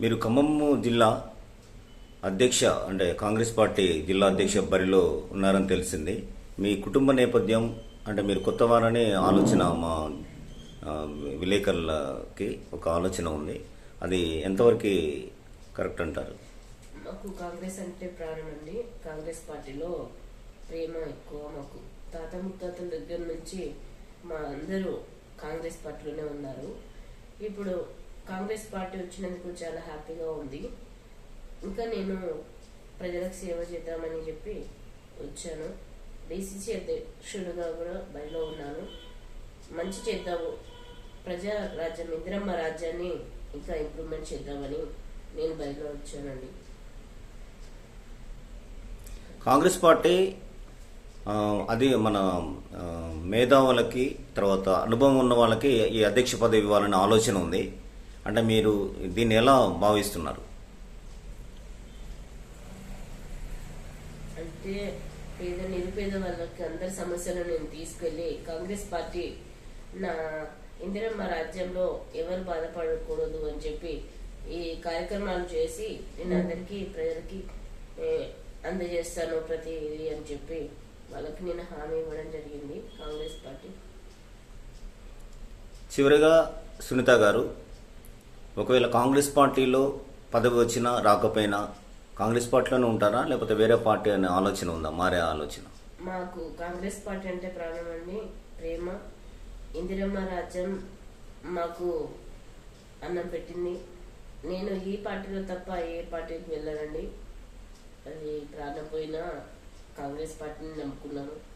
మీరు ఖమ్మం జిల్లా అధ్యక్ష అంటే కాంగ్రెస్ పార్టీ జిల్లా అధ్యక్ష బరిలో ఉన్నారని తెలిసింది. మీ కుటుంబ నేపథ్యం అంటే మీరు కొత్త వారనే ఆలోచన మా విలేకరులకి ఒక ఆలోచన ఉంది. అది ఎంతవరకు కరెక్ట్ అంటారు? మాకు కాంగ్రెస్ అంటే ప్రాణం అండి. కాంగ్రెస్ పార్టీలో ప్రేమ ఎక్కువ మాకు. తాత ముత్తాతల దగ్గర నుంచి మా అందరూ కాంగ్రెస్ పార్టీలోనే ఉన్నారు. ఇప్పుడు కాంగ్రెస్ పార్టీ వచ్చినందుకు చాలా హ్యాపీగా ఉంది. ఇంకా నేను ప్రజలకు సేవ చేద్దామని చెప్పి వచ్చాను. డిసిసి అధ్యక్షుడిగా కూడా బయలో ఉన్నాను. మంచి చేద్దాము. ప్రజా రాజ్యం ఇందిరమ్మ రాజ్యాన్ని ఇంకా ఇంప్రూవ్మెంట్ చేద్దామని నేను బరిలో వచ్చానండి. కాంగ్రెస్ పార్టీ అది మన మేధావులకి తర్వాత అనుభవం ఉన్న వాళ్ళకి ఈ అధ్యక్ష పదవి ఇవ్వాలనే ఆలోచన ఉంది. అంటే మీరు దీన్ని ఎలా భావిస్తున్నారు? అంటే పేద నిరుపేద వాళ్ళకి అందరి సమస్యలు నేను తీసుకెళ్ళి కాంగ్రెస్ పార్టీ నా ఇందిరమ్మ రాజ్యంలో ఎవరు బాధపడకూడదు అని చెప్పి ఈ కార్యక్రమాలు చేసి నేను అందరికీ ప్రజలకి అందజేస్తాను ప్రతిదీ అని చెప్పి వాళ్ళకి నేను హామీ ఇవ్వడం జరిగింది కాంగ్రెస్ పార్టీ. చివరిగా సునీత గారు ఒకవేళ కాంగ్రెస్ పార్టీలో పదవి వచ్చినా రాకపోయినా కాంగ్రెస్ పార్టీలోనే ఉంటారా? లేకపోతే వేరే పార్టీ అనే ఆలోచన ఉందా? మారే ఆలోచన. మాకు కాంగ్రెస్ పార్టీ అంటే ప్రాణం అండి. ప్రేమ. ఇందిరమ్మ రాజ్యం మాకు అన్నం పెట్టింది. నేను ఈ పార్టీలో తప్ప ఏ పార్టీకి వెళ్ళానండి. అది ప్రాణం పోయినా కాంగ్రెస్ పార్టీని నమ్ముకున్నాను.